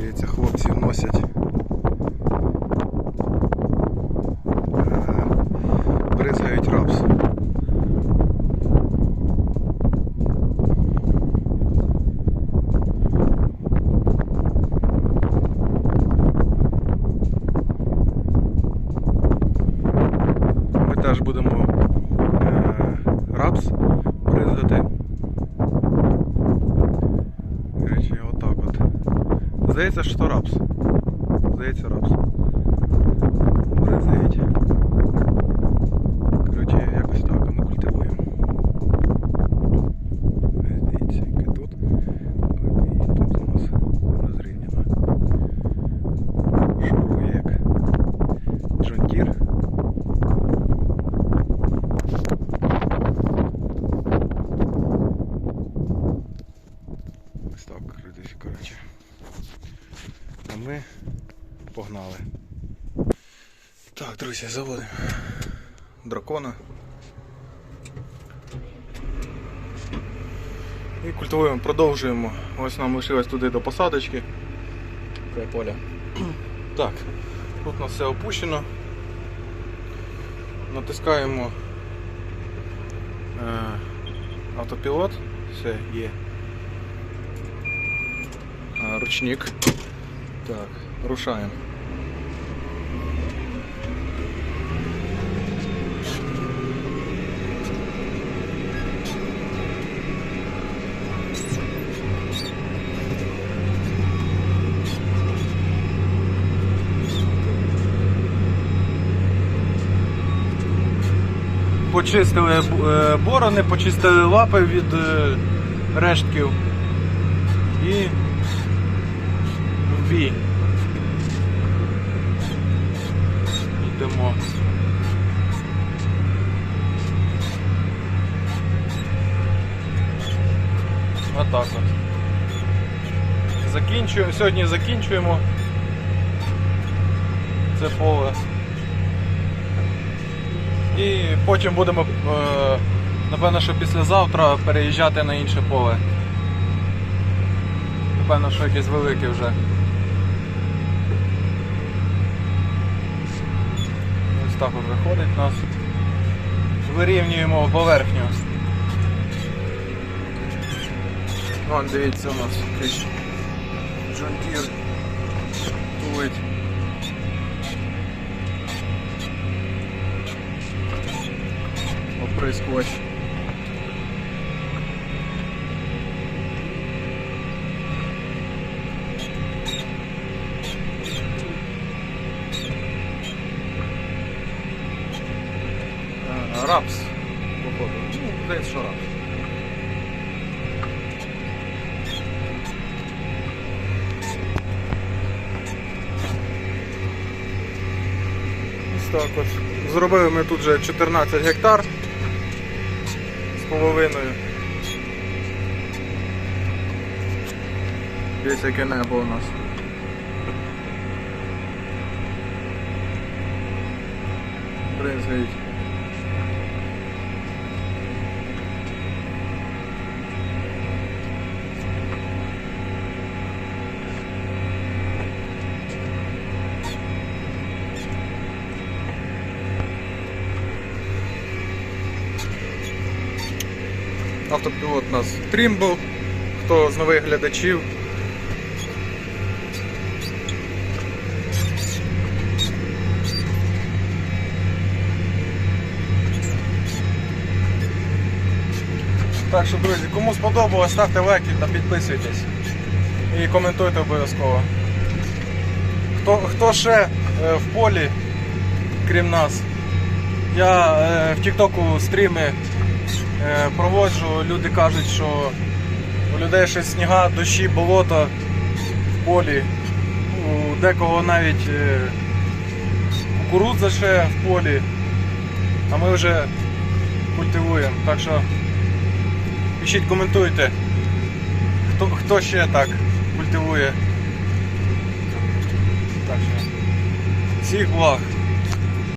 Дивіться, хлопці вносять. Бризгають рапс. Ми теж будемо Здається, що рапс. Здається, рапс. Бризають. Коротше, якось так, а ми культивуємо. Дивіться, яке тут. І тут у нас розрівняно. Шурує як Джон Дір. Ось так крутись, коротше. А ми погнали. Так, друзі, заводимо дракона. І культивуємо, продовжуємо. Ось нам лишилось туди до посадочки. Край поля. Так, тут у нас все опущено. Натискаємо е, автопілот, все є. А, ручник. Так, рушаємо. Почистили е, борони, почистили лапи від е, рештків і в. Йдемо. Отак от. Закінчуємо. Сьогодні закінчуємо це поле. І потім будемо, е, напевно, що післязавтра переїжджати на інше поле. Напевно, що якесь велике вже. Так от виходить у нас. Вирівнюємо поверхню. Вон, дивіться, у нас якийсь джунтір тулить. Оприскувач. Рапс, походу. Ну, здається, що рапс. Ось так от. Зробили ми тут вже 14 гектар з половиною. Десь яке небо у нас. Бризгають. Автопілот у нас Trimble, хто з нових глядачів. Так що, друзі, кому сподобалось, ставте лайки та підписуйтесь. І коментуйте обов'язково. Хто, хто ще е, в полі, крім нас, я е, в Тіктоку стріми проводжу, люди кажуть, що у людей ще сніга, дощі, болото в полі. У декого навіть е, кукурудза ще в полі, а ми вже культивуємо. Так що пишіть, коментуйте, хто, хто ще так культивує. Так що всіх благ.